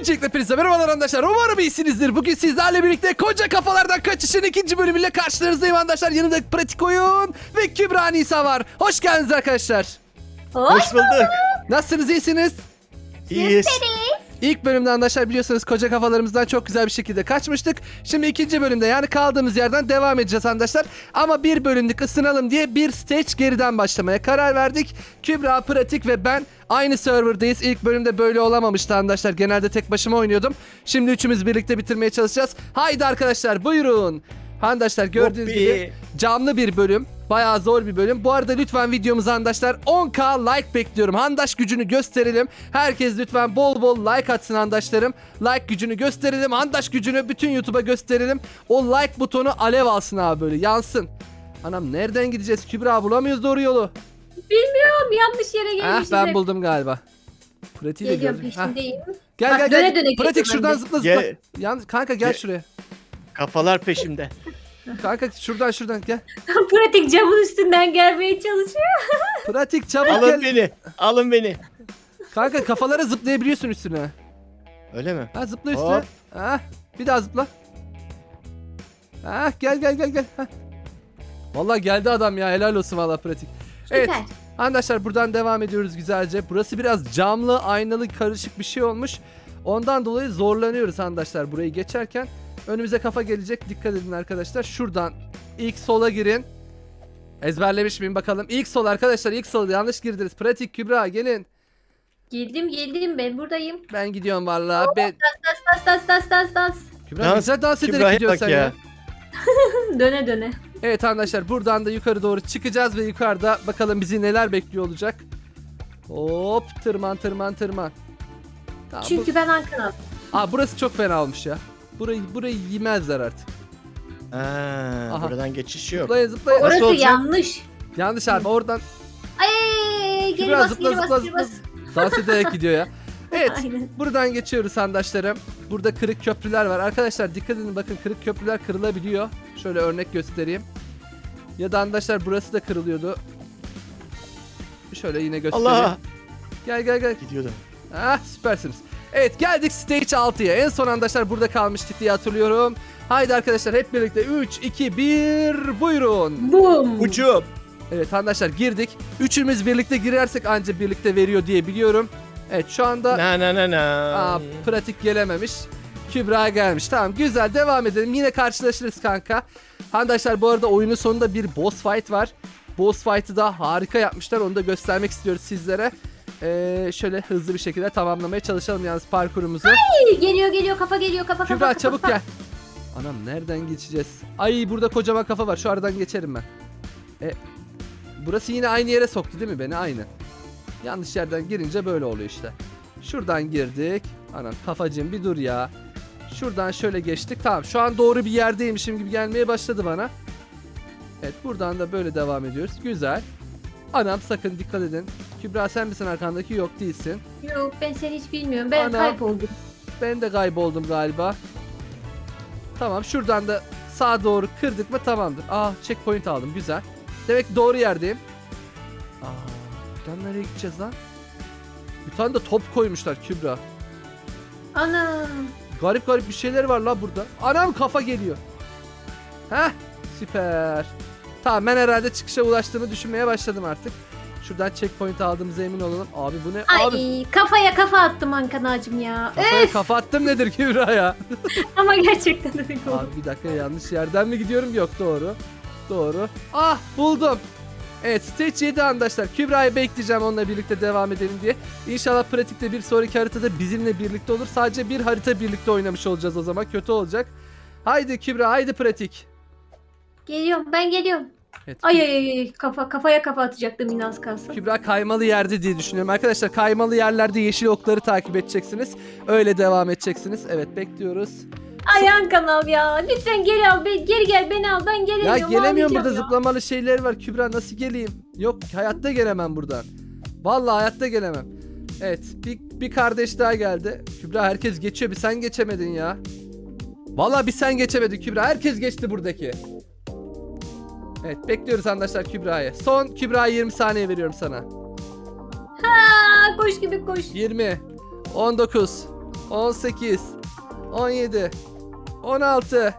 Öncelikle hepinize merhabalar arkadaşlar. Umarım iyisinizdir. Bugün sizlerle birlikte koca kafalardan kaçışın ikinci bölümüyle karşılarınızdayım arkadaşlar. Yanımda Pratik Oyun ve Kübra Nisa var. Hoş geldiniz arkadaşlar. Hoş bulduk. Nasılsınız iyisiniz? İyiyiz. İlk bölümde arkadaşlar biliyorsunuz koca kafalarımızdan çok güzel bir şekilde kaçmıştık. Şimdi ikinci bölümde yani kaldığımız yerden devam edeceğiz arkadaşlar. Ama bir bölümlük ısınalım diye bir stage geriden başlamaya karar verdik. Kübra, Pratik ve ben aynı serverdayız. İlk bölümde böyle olamamıştı arkadaşlar. Genelde tek başıma oynuyordum. Şimdi üçümüz birlikte bitirmeye çalışacağız. Haydi arkadaşlar buyurun. Arkadaşlar gördüğünüz Hoppi. gibi canlı bir bölüm. Bayağı zor bir bölüm. Bu arada lütfen videomuza arkadaşlar 10k like bekliyorum. Handaş gücünü gösterelim. Herkes lütfen bol bol like atsın handaşlarım. Like gücünü gösterelim. Handaş gücünü bütün YouTube'a gösterelim. O like butonu alev alsın abi böyle yansın. Anam nereden gideceğiz? Kübra bulamıyoruz doğru yolu. Bilmiyorum yanlış yere Ah gelmişiz. ben buldum galiba. Pratiği de Geliyorum gördüm. Hah, peşindeyim. Gel Bak, gel döne gel. döne Pratik geliyorum şuradan ben zıpla zıpla. Gel. Yan, kanka gel Gel. şuraya. Kafalar peşimde. Kanka şuradan şuradan gel. Pratik camın üstünden gelmeye çalışıyor. Pratik çabuk Alın gel. beni. Alın beni. Kanka kafalara zıplayabiliyorsun üstüne. Öyle mi? Ha zıpla üstüne. Hop. Ha bir daha zıpla. Ha gel gel gel gel. Ha. Vallahi geldi adam ya helal olsun valla pratik. Evet Süper. arkadaşlar buradan devam ediyoruz güzelce. Burası biraz camlı aynalı karışık bir şey olmuş. Ondan dolayı zorlanıyoruz arkadaşlar burayı geçerken. Önümüze kafa gelecek dikkat edin arkadaşlar. Şuradan ilk sola girin. Ezberlemiş miyim bakalım. İlk sol arkadaşlar ilk sol yanlış girdiniz. Pratik Kübra gelin. Geldim geldim ben buradayım. Ben gidiyorum vallahi. Ben... Das das das das das. Kübra Dans- güzel dans ederek Kübra'ya gidiyorsun sen ya. ya. döne döne. Evet arkadaşlar buradan da yukarı doğru çıkacağız ve yukarıda bakalım bizi neler bekliyor olacak. Hop tırman tırman tırman. Tamam, Çünkü ben Ankara. bu... Aa, burası çok fena olmuş ya. Burayı burayı yemezler artık. Ha, Aha. buradan geçiş yok. Zıplayın zıplayın. Orası olacak? yanlış. Yanlış abi oradan Ay geri Kübra bas zıpla geri bas zıpla geri zıpla. bas. Dans ederek gidiyor ya. Evet Aynen. buradan geçiyoruz sandaşlarım. Burada kırık köprüler var. Arkadaşlar dikkat edin bakın kırık köprüler kırılabiliyor. Şöyle örnek göstereyim. Ya da arkadaşlar burası da kırılıyordu. Şöyle yine göstereyim. Allah. Gel gel gel. Gidiyordum. Ah süpersiniz. Evet geldik stage 6'ya. En son arkadaşlar burada kalmıştık diye hatırlıyorum. Haydi arkadaşlar hep birlikte 3, 2, 1 buyurun. Boom. Uçum. Evet arkadaşlar girdik. Üçümüz birlikte girersek anca birlikte veriyor diye biliyorum. Evet şu anda Na na na na. aa, pratik gelememiş. Kübra gelmiş. Tamam güzel devam edelim. Yine karşılaşırız kanka. Arkadaşlar bu arada oyunun sonunda bir boss fight var. Boss fight'ı da harika yapmışlar. Onu da göstermek istiyoruz sizlere. Ee, şöyle hızlı bir şekilde tamamlamaya çalışalım yalnız parkurumuzu. Geliyor geliyor kafa geliyor kafa kafa. Kübra kafa, çabuk kafa. gel. Anam nereden geçeceğiz? Ay burada kocaman kafa var. Şu aradan geçerim ben. E, burası yine aynı yere soktu değil mi beni? Aynı. Yanlış yerden girince böyle oluyor işte. Şuradan girdik. Anam kafacığım bir dur ya. Şuradan şöyle geçtik. Tamam şu an doğru bir yerdeymişim gibi gelmeye başladı bana. Evet buradan da böyle devam ediyoruz. Güzel. Anam sakın dikkat edin. Kübra sen misin arkandaki? Yok değilsin. Yok ben seni hiç bilmiyorum. Ben Ana. kayboldum. Ben de kayboldum galiba. Tamam şuradan da sağa doğru kırdık mı tamamdır. Aa checkpoint aldım güzel. Demek doğru yerdeyim. Aa buradan nereye gideceğiz lan? Bir tane de top koymuşlar Kübra. Ana. Garip garip bir şeyler var la burada. Anam kafa geliyor. Heh süper. Tamam ben herhalde çıkışa ulaştığımı düşünmeye başladım artık. Şuradan checkpoint aldığımıza emin olalım. Abi bu ne? Ay Abi kafaya kafa attım Ankanacım ya. kafaya kafa attım nedir Kübra ya? Ama gerçekten öyle oldu. Abi bir dakika yanlış yerden mi gidiyorum? Yok doğru. Doğru. Ah buldum. Evet stage 7 arkadaşlar. Kübra'yı bekleyeceğim onunla birlikte devam edelim diye. İnşallah pratikte bir sonraki haritada bizimle birlikte olur. Sadece bir harita birlikte oynamış olacağız o zaman. Kötü olacak. Haydi Kübra haydi pratik. Geliyorum ben geliyorum. Evet, Ay ay ay ay, kafa kafaya kafa atacaktım yine az kalsın. Kübra kaymalı yerde diye düşünüyorum. Arkadaşlar kaymalı yerlerde yeşil okları takip edeceksiniz. Öyle devam edeceksiniz. Evet bekliyoruz. Ayağın kanal ya. Lütfen geri al. be- geri gel beni al. Ben Ya gelemiyorum. gelemiyorum burada ya. zıplamalı şeyler var. Kübra nasıl geleyim? Yok hayatta gelemem buradan. Vallahi hayatta gelemem. Evet bir, bir kardeş daha geldi. Kübra herkes geçiyor bir sen geçemedin ya. Vallahi bir sen geçemedin Kübra. Herkes geçti buradaki. Evet bekliyoruz arkadaşlar Kübra'yı. Son Kübra 20 saniye veriyorum sana. Aa, koş gibi koş. 20 19 18, 17, 16,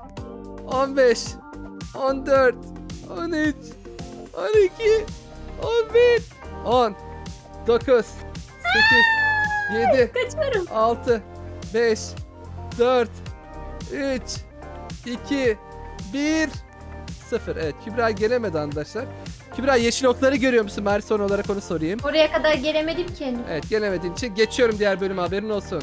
15, 14, 13, 12, 11, 10, 9, 8, 7, Kaçıyorum. 6, 5, 4, 3, 2, 1, 0. Evet Kübra gelemedi arkadaşlar. Kübra yeşil okları görüyor musun? Bari son olarak onu sorayım. Oraya kadar gelemedim ki. Evet gelemediğin için geçiyorum diğer bölüme haberin olsun.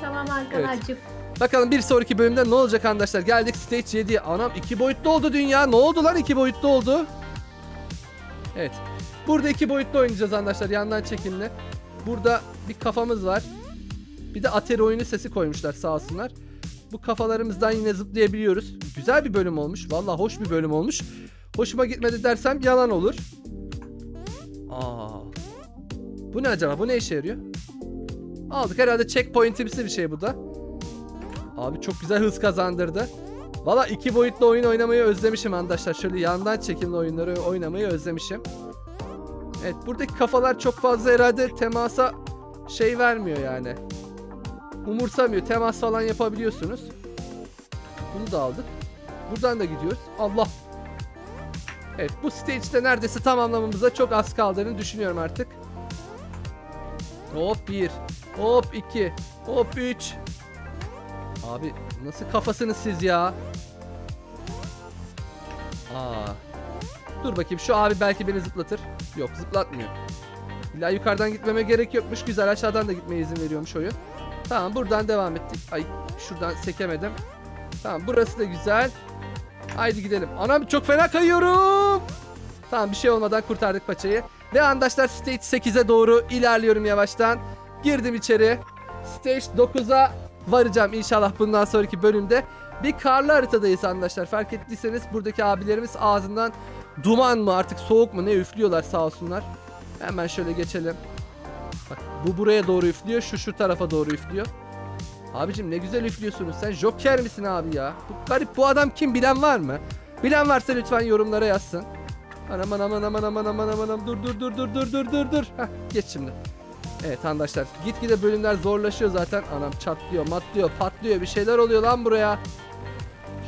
Tamam arkadaşım. Bakalım bir sonraki bölümde ne olacak arkadaşlar? Geldik stage 7'ye. Anam iki boyutlu oldu dünya. Ne oldu lan iki boyutlu oldu? Evet. Burada iki boyutlu oynayacağız arkadaşlar. Yandan çekimli. Burada bir kafamız var. Bir de Atari oyunu sesi koymuşlar sağ olsunlar. Bu kafalarımızdan yine zıplayabiliyoruz. Güzel bir bölüm olmuş. Vallahi hoş bir bölüm olmuş. Hoşuma gitmedi dersem yalan olur. Aa. Bu ne acaba? Bu ne işe yarıyor? Aldık herhalde checkpoint'imsi bir şey bu da. Abi çok güzel hız kazandırdı. Valla iki boyutlu oyun oynamayı özlemişim arkadaşlar. Şöyle yandan çekimli oyunları oynamayı özlemişim. Evet buradaki kafalar çok fazla herhalde temasa şey vermiyor yani. Umursamıyor. Temas falan yapabiliyorsunuz. Bunu da aldık. Buradan da gidiyoruz. Allah. Evet bu stage'de neredeyse tamamlamamıza çok az kaldığını düşünüyorum artık. Hop 1. Hop 2. Hop 3. Abi nasıl kafasınız siz ya? Aa. Dur bakayım şu abi belki beni zıplatır. Yok zıplatmıyor. İlla yukarıdan gitmeme gerek yokmuş. Güzel aşağıdan da gitmeye izin veriyormuş oyun. Tamam buradan devam ettik. Ay şuradan sekemedim. Tamam burası da güzel. Haydi gidelim. Anam çok fena kayıyorum. Tamam bir şey olmadan kurtardık paçayı. Ve arkadaşlar stage 8'e doğru ilerliyorum yavaştan. Girdim içeri. Stage 9'a varacağım inşallah bundan sonraki bölümde. Bir karlı haritadayız arkadaşlar. Fark ettiyseniz buradaki abilerimiz ağzından duman mı artık soğuk mu ne üflüyorlar sağ olsunlar. Hemen şöyle geçelim. Bak bu buraya doğru üflüyor. Şu şu tarafa doğru üflüyor. Abicim ne güzel üflüyorsunuz. Sen Joker misin abi ya? Bu garip bu adam kim bilen var mı? Bilen varsa lütfen yorumlara yazsın. Anam anam anam anam anam anam anam dur dur dur dur dur dur dur dur. Geç şimdi. Evet arkadaşlar gitgide bölümler zorlaşıyor zaten. Anam çatlıyor, matlıyor, patlıyor bir şeyler oluyor lan buraya.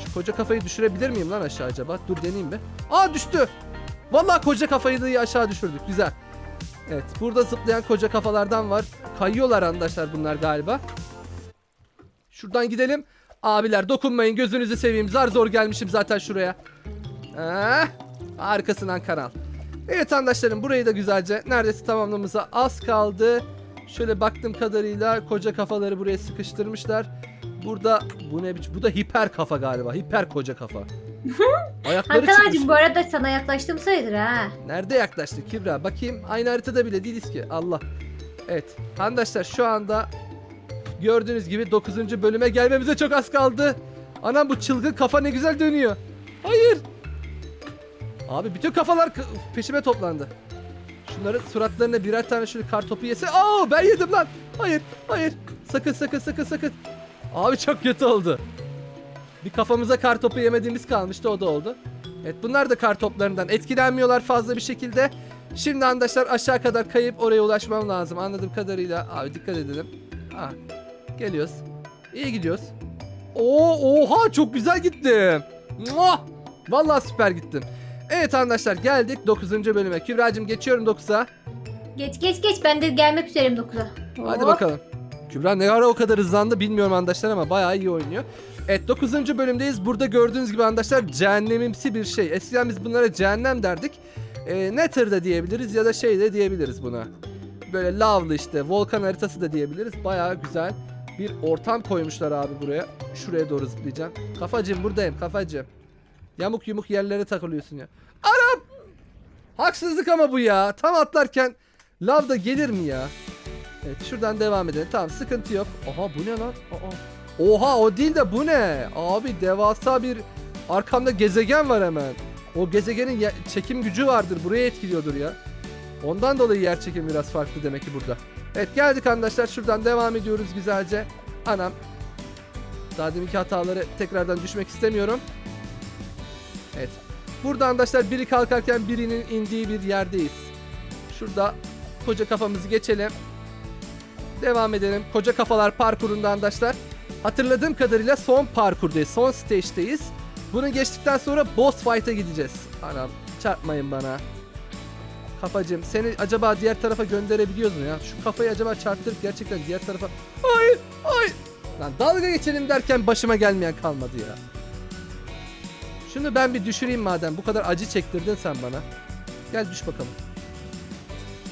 Şu koca kafayı düşürebilir miyim lan aşağı acaba? Dur deneyeyim bir. Aa düştü. Vallahi koca kafayı da aşağı düşürdük. Güzel. Evet burada zıplayan koca kafalardan var. Kayıyorlar arkadaşlar bunlar galiba. Şuradan gidelim. Abiler dokunmayın gözünüzü seveyim. Zar zor gelmişim zaten şuraya. Eh, arkasından kanal. Evet arkadaşlarım burayı da güzelce neredeyse tamamlamamıza az kaldı. Şöyle baktığım kadarıyla koca kafaları buraya sıkıştırmışlar. Burada bu ne biçim? Bu da hiper kafa galiba. Hiper koca kafa. Ayakları Hakan çıkmış. bu arada sana yaklaştım sayılır ha. Nerede yaklaştık Kübra? Bakayım aynı haritada bile değiliz ki. Allah. Evet. Arkadaşlar şu anda gördüğünüz gibi 9. bölüme gelmemize çok az kaldı. Anam bu çılgın kafa ne güzel dönüyor. Hayır. Abi bütün kafalar k- peşime toplandı. Şunların suratlarına birer tane şöyle kar topu yese. Aa ben yedim lan. Hayır. Hayır. Sakın sakın sakın sakın. Abi çok kötü oldu. Bir kafamıza kar topu yemediğimiz kalmıştı o da oldu. Evet bunlar da kar toplarından etkilenmiyorlar fazla bir şekilde. Şimdi arkadaşlar aşağı kadar kayıp oraya ulaşmam lazım anladığım kadarıyla. Abi dikkat edelim. Ha, geliyoruz. İyi gidiyoruz. Oo, oha çok güzel gittim. Muah! Vallahi süper gittim. Evet arkadaşlar geldik 9. bölüme. Kübra'cığım geçiyorum 9'a. Geç geç geç ben de gelmek üzereyim 9'a. Hadi Hop. bakalım. Kübra ne ara o kadar hızlandı bilmiyorum arkadaşlar ama bayağı iyi oynuyor. Evet 9. bölümdeyiz. Burada gördüğünüz gibi arkadaşlar cehennemimsi bir şey. Eskiden biz bunlara cehennem derdik. Ee, Nether da diyebiliriz ya da şey de diyebiliriz buna. Böyle lavlı işte volkan haritası da diyebiliriz. Bayağı güzel bir ortam koymuşlar abi buraya. Şuraya doğru zıplayacağım. Kafacığım buradayım kafacığım. Yamuk yumuk yerlere takılıyorsun ya. Anam! Haksızlık ama bu ya. Tam atlarken lav da gelir mi ya? Evet şuradan devam edelim. Tamam sıkıntı yok. Aha bu ne lan? Aa. Oha o değil de bu ne? Abi devasa bir arkamda gezegen var hemen. O gezegenin çekim gücü vardır. Buraya etkiliyordur ya. Ondan dolayı yer çekimi biraz farklı demek ki burada. Evet geldik arkadaşlar. Şuradan devam ediyoruz güzelce. Anam. Daha deminki hataları tekrardan düşmek istemiyorum. Evet. Burada arkadaşlar biri kalkarken birinin indiği bir yerdeyiz. Şurada koca kafamızı geçelim. Devam edelim. Koca kafalar parkurunda arkadaşlar. Hatırladığım kadarıyla son parkurdayız. Son stage'deyiz. Bunu geçtikten sonra boss fight'a gideceğiz. Anam çarpmayın bana. Kafacım seni acaba diğer tarafa gönderebiliyoruz mu ya? Şu kafayı acaba çarptırıp gerçekten diğer tarafa... Hayır! Hayır! Lan dalga geçelim derken başıma gelmeyen kalmadı ya. Şunu ben bir düşüreyim madem. Bu kadar acı çektirdin sen bana. Gel düş bakalım.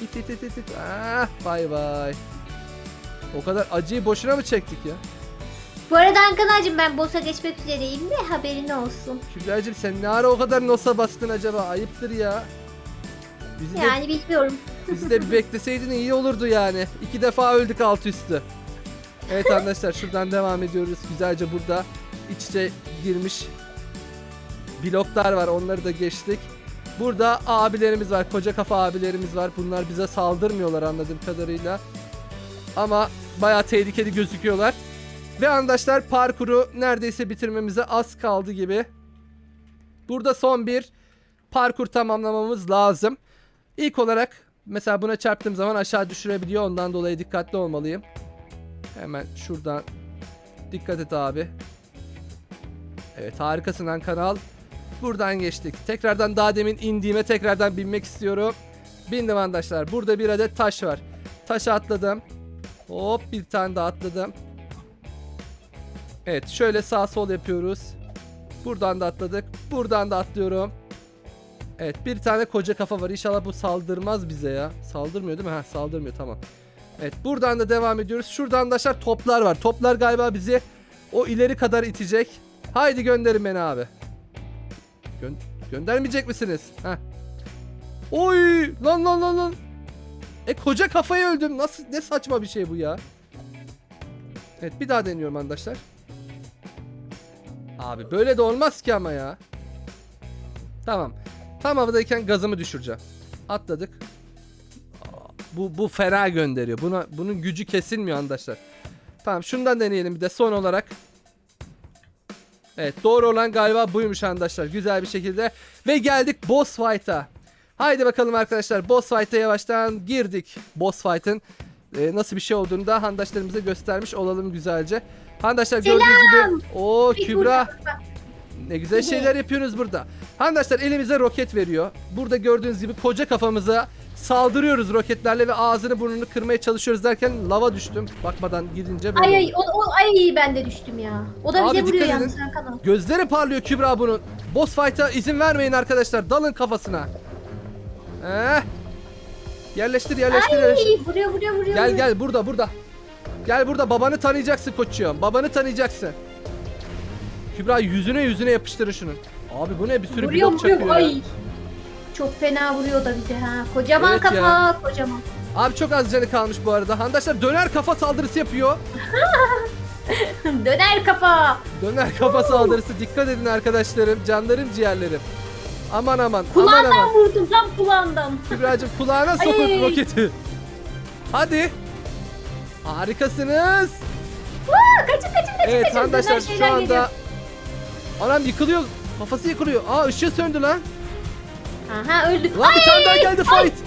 İt it it it it. Ah, bay bay. O kadar acıyı boşuna mı çektik ya? Bu arada Ankara'cığım ben boss'a geçmek üzereyim de haberin olsun. Kübra'cığım sen ne ara o kadar nosa bastın acaba? Ayıptır ya. Bizi de, Yani bilmiyorum. bizi de bir bekleseydin iyi olurdu yani. İki defa öldük alt üstü. Evet arkadaşlar şuradan devam ediyoruz. Güzelce burada iç içe girmiş bloklar var. Onları da geçtik. Burada abilerimiz var. Koca kafa abilerimiz var. Bunlar bize saldırmıyorlar anladığım kadarıyla. Ama bayağı tehlikeli gözüküyorlar. Ve arkadaşlar parkuru neredeyse bitirmemize az kaldı gibi. Burada son bir parkur tamamlamamız lazım. İlk olarak mesela buna çarptığım zaman aşağı düşürebiliyor. Ondan dolayı dikkatli olmalıyım. Hemen şuradan dikkat et abi. Evet harikasın lan kanal. Buradan geçtik. Tekrardan daha demin indiğime tekrardan binmek istiyorum. Bindim arkadaşlar. Burada bir adet taş var. Taşa atladım. Hop bir tane daha atladım. Evet şöyle sağ sol yapıyoruz. Buradan da atladık. Buradan da atlıyorum. Evet bir tane koca kafa var. İnşallah bu saldırmaz bize ya. Saldırmıyor değil mi? Ha saldırmıyor tamam. Evet buradan da devam ediyoruz. Şuradan da aşağı toplar var. Toplar galiba bizi o ileri kadar itecek. Haydi gönderin beni abi. Gö- göndermeyecek misiniz? Heh. Oy lan lan lan lan. E koca kafayı öldüm. Nasıl ne saçma bir şey bu ya. Evet bir daha deniyorum arkadaşlar. Abi böyle de olmaz ki ama ya. Tamam. Tam havadayken gazımı düşüreceğim. Atladık. Bu bu fena gönderiyor. Buna bunun gücü kesilmiyor arkadaşlar. Tamam şundan deneyelim bir de son olarak. Evet doğru olan galiba buymuş arkadaşlar. Güzel bir şekilde. Ve geldik boss fight'a. Haydi bakalım arkadaşlar boss fight'a yavaştan girdik. Boss fight'ın e, nasıl bir şey olduğunu da handaşlarımıza göstermiş olalım güzelce. Handaşlar gördüğünüz gibi o Kübra ne güzel şeyler yapıyorsunuz burada. Arkadaşlar elimize roket veriyor. Burada gördüğünüz gibi koca kafamıza saldırıyoruz roketlerle ve ağzını burnunu kırmaya çalışıyoruz derken lava düştüm. Bakmadan gidince böyle. Ay ay o, o, ay ben de düştüm ya. O da Abi bize vuruyor yalnız Gözleri parlıyor Kübra bunun. Boss fight'a izin vermeyin arkadaşlar. Dalın kafasına. Eh. Yerleştir yerleştir yerleştir. Ay vuruyor vuruyor vuruyor. Gel vuruyor. gel burada burada. Gel burada babanı tanıyacaksın koçuyorum. Babanı tanıyacaksın. Kübra yüzüne yüzüne yapıştırın şunu. Abi bu ne bir sürü Vuruyor blok vuruyor. çakıyor ya. Ay. Çok fena vuruyor da bize ha. Kocaman Evet kafa ya. kocaman. Abi çok az canı kalmış bu arada. Arkadaşlar döner kafa saldırısı yapıyor. Döner kafa. Döner kafa saldırısı dikkat edin arkadaşlarım. Canlarım ciğerlerim. Aman aman aman Kulağından aman. vurdum tam kulağından. Kübra'cığım kulağına sokun Ay. roketi. Hadi. Harikasınız. Aa, kaçın kaçın kaçın Evet kaçın. arkadaşlar şu anda geliyor. Anam yıkılıyor. Kafası yıkılıyor. Aa ışığı söndü lan. Aha öldü. Lan bir tane daha Ay, geldi ay, fight.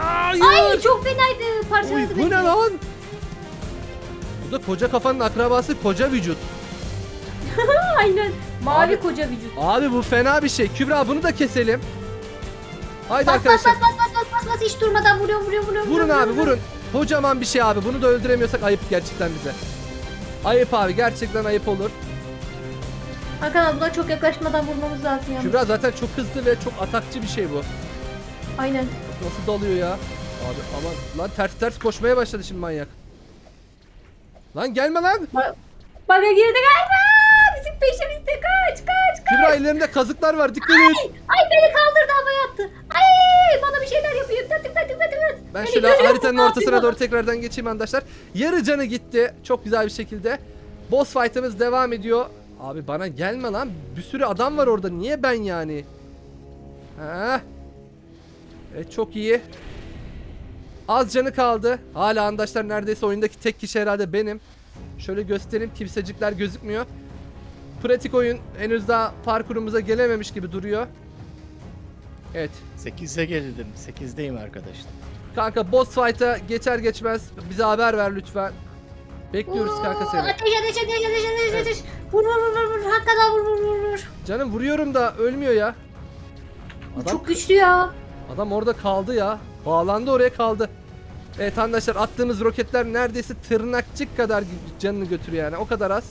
Hayır. Ay çok fenaydı. Oy, Parçaladı bu beni. ne lan? Bu da koca kafanın akrabası koca vücut. Aynen. Mavi Abi- koca vücut. Abi bu fena bir şey. Kübra bunu da keselim. Haydi Bas bas arkadaşlar. bas bas bas bas bas hiç durmadan vuruyor vuruyor vuruyor. Vurun vuruyor, abi vuruyor. vurun. Kocaman bir şey abi. Bunu da öldüremiyorsak ayıp gerçekten bize. Ayıp abi gerçekten ayıp olur. Hakan abi buna çok yaklaşmadan vurmamız lazım ya. Kübra zaten çok hızlı ve çok atakçı bir şey bu. Aynen. Nasıl dalıyor ya? Abi aman lan ters ters koşmaya başladı şimdi manyak. Lan gelme lan. Baga girdi galiba. Peşimizde kaç kaç kaç. Kübra ellerinde kazıklar var dikkat et. Ay beni kaldırdı havaya attı. Ay bana bir şeyler yapıyor. Tık tık tık tık tık. Ben Beni şöyle görüyor haritanın musun? ortasına doğru tekrardan geçeyim arkadaşlar. Yarı canı gitti. Çok güzel bir şekilde. Boss fight'ımız devam ediyor. Abi bana gelme lan. Bir sürü adam var orada. Niye ben yani? Ha? Evet çok iyi. Az canı kaldı. Hala arkadaşlar neredeyse oyundaki tek kişi herhalde benim. Şöyle göstereyim. Kimsecikler gözükmüyor. Pratik oyun henüz daha parkurumuza gelememiş gibi duruyor. Evet. 8'e geldim. 8'deyim arkadaşlar. Kanka boss fight'a geçer geçmez bize haber ver lütfen. Bekliyoruz kanka Oo, seni. Ateş ateş ateş ateş ateş ateş. Vur vur vur vur vur. Hakikaten vur vur vur vur. Canım vuruyorum da ölmüyor ya. Adam, Çok güçlü ya. adam orada kaldı ya. Bağlandı oraya kaldı. Evet arkadaşlar attığımız roketler neredeyse tırnakçık kadar canını götürüyor yani. O kadar az.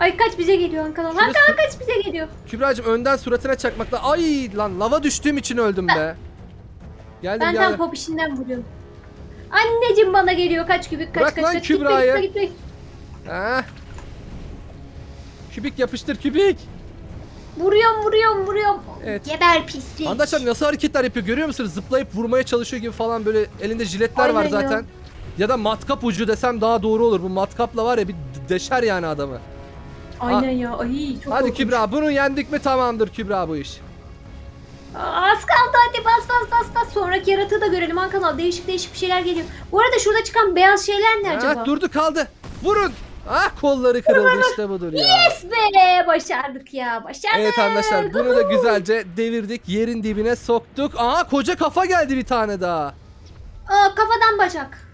Ay kaç bize geliyor Hakan. Hakan su- kaç bize geliyor. Kübra'cığım önden suratına çakmakla. Ay lan lava düştüğüm için öldüm be. Geldim Ben tam geldim. pop işinden vuruyorum. Anneciğim bana geliyor kaç kübük kaç Bırak kaç lan kaç. Kübra'yı. Gitme, gitme. Kübik yapıştır kübik. Vuruyorum vuruyorum vuruyorum. Evet. Geber pislik. Arkadaşlar nasıl hareketler yapıyor görüyor musunuz? Zıplayıp vurmaya çalışıyor gibi falan böyle elinde jiletler var Aynen ya. zaten. Ya da matkap ucu desem daha doğru olur. Bu matkapla var ya bir deşer yani adamı. Aynen ya. Ay çok Hadi korkunç. Kübra bunu yendik mi tamamdır Kübra bu iş. Aa, Az kaldı hadi bas bas bas bas. Sonraki yaratığı da görelim Hakan abi. Değişik değişik bir şeyler geliyor. Bu arada şurada çıkan beyaz şeyler ne Ha, acaba? durdu kaldı. Vurun. Ah kolları kırıldı işte budur ya. Yes be başardık ya başardık. Evet arkadaşlar bunu da güzelce devirdik. Yerin dibine soktuk. Aa koca kafa geldi bir tane daha. Aa, kafadan bacak.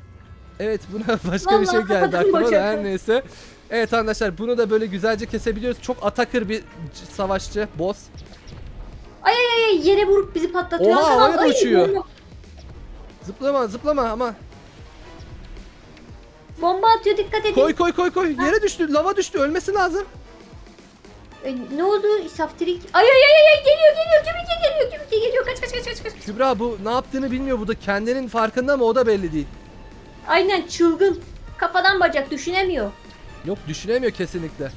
Evet buna başka bir şey Vallahi geldi kafadan aklıma da bacak. her neyse. Evet arkadaşlar bunu da böyle güzelce kesebiliyoruz. Çok atakır bir savaşçı, boss. Ay ay ay yere vurup bizi patlatıyor. Oha, havaya da uçuyor. Bomba, Zıplama zıplama ama. bomba atıyor dikkat edin. Koy koy koy koy. Yere düştü, lava düştü. Ölmesi lazım. Ay, ne oldu saftirik? Ay ay ay ay geliyor geliyor kümike geliyor kümike geliyor kaç kaç kaç kaç kaç. Kübra bu ne yaptığını bilmiyor. Bu da kendinin farkında mı o da belli değil. Aynen çılgın. Kafadan bacak düşünemiyor. Yok düşünemiyor kesinlikle.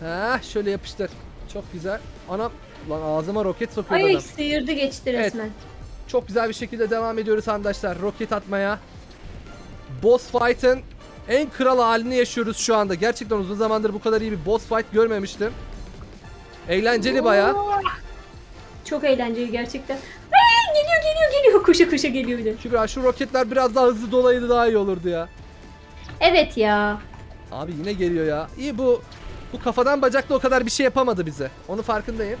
Ha şöyle yapıştır. Çok güzel. Anam lan ağzıma roket sokuyor Ay adam. sıyırdı geçti Evet. resmen. Çok güzel bir şekilde devam ediyoruz arkadaşlar. Roket atmaya. Boss fight'ın en kral halini yaşıyoruz şu anda. Gerçekten uzun zamandır bu kadar iyi bir boss fight görmemiştim. Eğlenceli bayağı. Oo. Çok eğlenceli gerçekten. Ay, geliyor geliyor geliyor koşa koşa geliyor bir de. Kübra şu roketler biraz daha hızlı dolaydı daha iyi olurdu ya. Evet ya. Abi yine geliyor ya. İyi bu bu kafadan bacakla o kadar bir şey yapamadı bize. Onu farkındayım.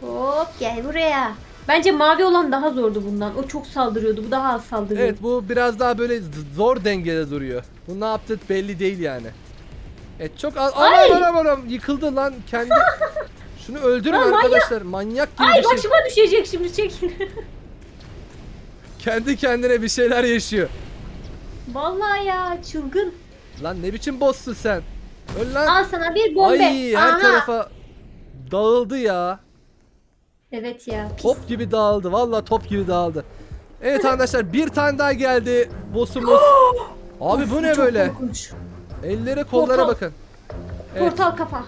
Hop gel buraya. Bence mavi olan daha zordu bundan. O çok saldırıyordu. Bu daha az saldırıyor. Evet bu biraz daha böyle zor dengede duruyor. Bu ne yaptı belli değil yani. Evet çok az... Ay! Anam anam anam yıkıldı lan kendi... Şunu öldürün Lan arkadaşlar. Manyak gibi Ay bir şey. başıma düşecek şimdi çekin. Kendi kendine bir şeyler yaşıyor. Vallahi ya çılgın. Lan ne biçim boss'sun sen? Öl lan. Al sana bir bombe. Ay her Aha. tarafa dağıldı ya. Evet ya. Pis. Top gibi dağıldı. Vallahi top gibi dağıldı. Evet arkadaşlar bir tane daha geldi boss'umuz. Abi bu ne Çok böyle? korkunç. Ellere kollara Portal. bakın. Evet. Portal kafa.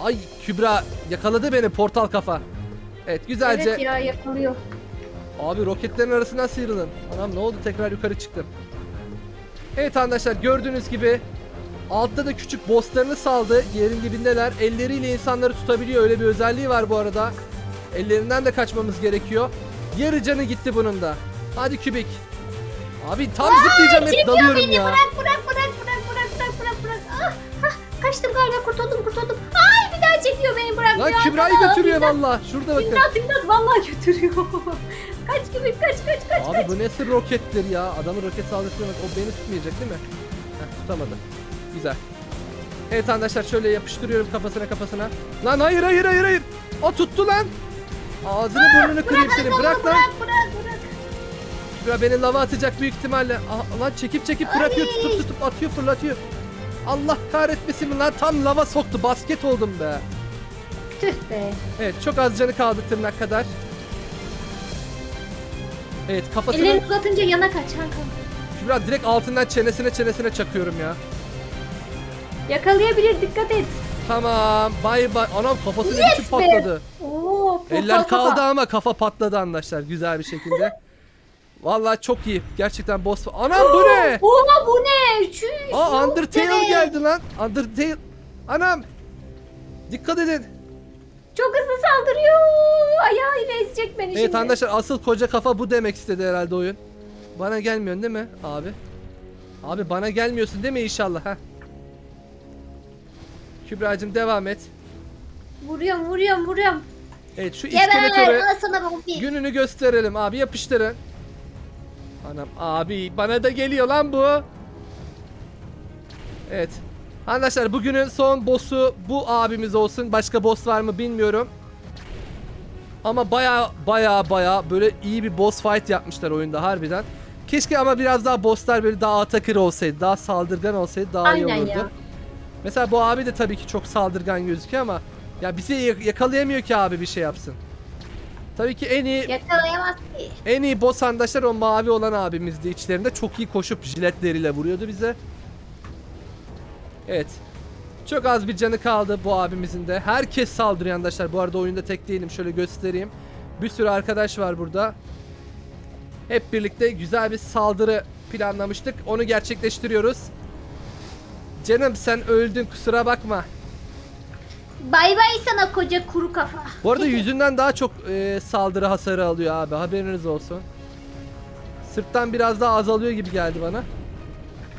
Ay Kübra yakaladı beni portal kafa. Evet güzelce. Evet ya yakalıyor. Abi roketlerin arasından sıyrılın. Anam ne oldu tekrar yukarı çıktım. Evet arkadaşlar gördüğünüz gibi altta da küçük bosslarını saldı. Yerin dibindeler. Elleriyle insanları tutabiliyor. Öyle bir özelliği var bu arada. Ellerinden de kaçmamız gerekiyor. Yarı canı gitti bunun da. Hadi kübik. Abi tam Aa, zıplayacağım hep dalıyorum beni. ya. Bırak bırak bırak bırak bırak bırak bırak bırak. Ah, ah, kaçtım galiba kurtuldum kurtuldum. Ay bir daha çekiyor beni bırak. Lan Kübra'yı götürüyor valla. Şurada bakın. İmdat imdat valla götürüyor. kaç gibi kaç kaç kaç Abi kaç. bu nasıl rokettir ya? Adamın roket saldırısına bak. O beni tutmayacak değil mi? Heh, tutamadı. Güzel. Evet arkadaşlar şöyle yapıştırıyorum kafasına kafasına. Lan hayır hayır hayır hayır. O tuttu lan. Ağzını burnunu kırayım seni. Bırak lan. Bırak bırak bırak. Kübra beni lava atacak büyük ihtimalle. Aa, lan çekip çekip bırakıyor. Tutup tutup atıyor fırlatıyor. Allah kahretmesin lan tam lava soktu. Basket oldum be. Tüh be. Evet çok az canı kaldı tırnak kadar. Evet kafasını Ellerini uzatınca yana kaç Hakan. Kübra direkt altından çenesine çenesine çakıyorum ya. Yakalayabilir dikkat et. Tamam bay bay. Anam kafası ne biçim patladı. Oo, portal Eller kaldı kafa. ama kafa patladı arkadaşlar güzel bir şekilde. Vallahi çok iyi. Gerçekten boss. Anam bu ne? Oha bu ne? Çüş. Aa Undertale geldi lan. Undertale. Anam. Dikkat edin. Çok hızlı saldırıyor. Ayağıyla ezecek beni Evet şimdi. arkadaşlar asıl koca kafa bu demek istedi herhalde oyun. Bana gelmiyorsun değil mi abi? Abi bana gelmiyorsun değil mi inşallah ha? Kübra'cığım devam et. Vuruyorum vuruyorum vuruyorum. Evet şu bombi. gününü gösterelim abi yapıştırın. Anam abi bana da geliyor lan bu. Evet. Arkadaşlar bugünün son boss'u bu abimiz olsun. Başka boss var mı bilmiyorum. Ama baya baya baya böyle iyi bir boss fight yapmışlar oyunda harbiden. Keşke ama biraz daha bosslar böyle daha atakır olsaydı, daha saldırgan olsaydı daha iyi Aynen olurdu. ya. Mesela bu abi de tabii ki çok saldırgan gözüküyor ama ya bizi yak- yakalayamıyor ki abi bir şey yapsın. Tabii ki en iyi Yakalayamaz ki. en iyi boss arkadaşlar o mavi olan abimizdi içlerinde. Çok iyi koşup jiletleriyle vuruyordu bize. Evet. Çok az bir canı kaldı bu abimizin de. Herkes saldırıyor arkadaşlar. Bu arada oyunda tek değilim. Şöyle göstereyim. Bir sürü arkadaş var burada. Hep birlikte güzel bir saldırı planlamıştık. Onu gerçekleştiriyoruz. Canım sen öldün kusura bakma. Bay bay sana koca kuru kafa. Bu arada yüzünden daha çok e, saldırı hasarı alıyor abi. Haberiniz olsun. Sırttan biraz daha azalıyor gibi geldi bana.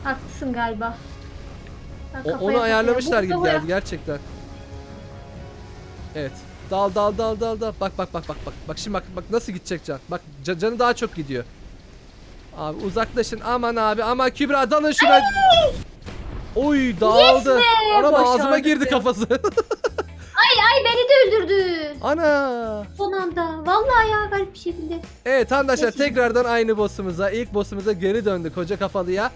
Haklısın galiba. O- onu ayarlamışlar gibi geldi gerçekten. Evet. Dal dal dal dal dal. Bak bak bak bak bak. Bak şimdi bak bak nasıl gidecek can. Bak ca- canı daha çok gidiyor. Abi uzaklaşın. Aman abi ama Kübra dalın şuna. Oy dağıldı. be, Ana ağzıma girdi kafası. Ay ay beni de öldürdü. Ana. Son anda. Vallahi ya garip bir şekilde. Evet arkadaşlar tekrardan aynı boss'umuza, ilk boss'umuza geri döndük koca kafalıya.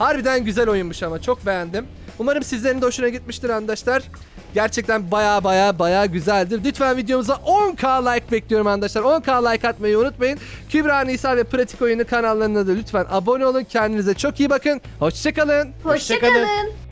Harbiden güzel oyunmuş ama çok beğendim. Umarım sizlerin de hoşuna gitmiştir arkadaşlar. Gerçekten baya baya baya güzeldir. Lütfen videomuza 10k like bekliyorum arkadaşlar. 10k like atmayı unutmayın. Kübra Nisa ve Pratik Oyunu kanallarına da lütfen abone olun. Kendinize çok iyi bakın. Hoşçakalın. Hoşça kalın. Hoşçakalın.